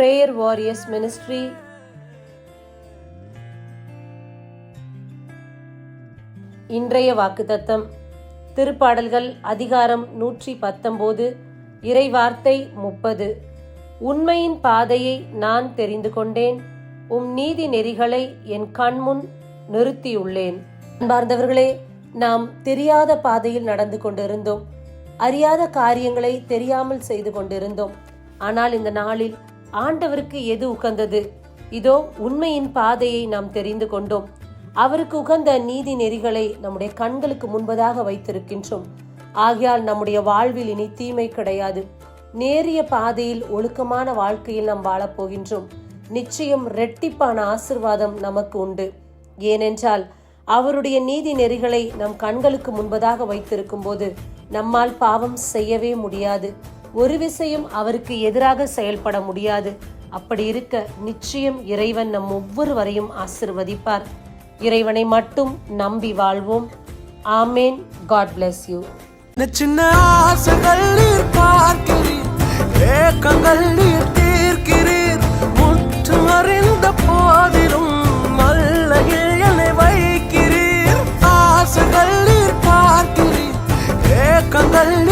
Warriors ministry இன்றைய வாக்குத்தத்தம் திருப்பாடல்கள் அதிகாரம் நூற்றி பத்தொம்போது இறைவார்த்தை முப்பது. உண்மையின் பாதையை நான் தெரிந்து கொண்டேன் உம் நீதி நெறிகளை என் கண்முன் நிறுத்தியுள்ளேன். அன்பார்ந்தவர்களே நாம் தெரியாத பாதையில் நடந்து கொண்டிருந்தோம் அறியாத காரியங்களை தெரியாமல் செய்து கொண்டிருந்தோம். ஆனால் இந்த நாளில் ஆண்டவருக்கு எது உகந்தது? இதோ உண்மையின் பாதையை நாம் தெரிந்து கொண்டோம். அவருக்கு உகந்த நீதி நெறிகளை நம்முடைய கண்களுக்கு முன்பதாக வைத்திருக்கின்றோம். ஆகையால் நம்முடைய வாழ்வில் இனி தீமை கிடையாது. நேரிய பாதையில் ஒழுக்கமான வாழ்க்கையில் நாம் வாழப் போகின்றோம். நிச்சயம் ரெட்டிப்பான ஆசிர்வாதம் நமக்கு உண்டு. ஏனென்றால் அவருடைய நீதி நெறிகளை நம் கண்களுக்கு முன்பதாக வைத்திருக்கும் போது நம்மால் பாவம் செய்யவே முடியாது. ஒரு விஷயம் அவருக்கு எதிராக செயல்பட முடியாது. அப்படி இருக்க நிச்சயம் இறைவன் நம் ஒவ்வொருவரையும் ஆசிர்வதிப்பார். இறைவனை மட்டும் நம்பி வாழ்வோம். ஆமேன். God bless you. சின்ன சின்ன ஆசைகள் நீர் பார்க்கிறீர் ஏக்கங்கள் நீர் தீர்க்கிறீர் முற்று அறிந்த போதிலும் மல்லையில் என்னை வைக்கிறீர். ஆசைகள் நீர் பார்க்கிறீர் ஏக்கங்கள்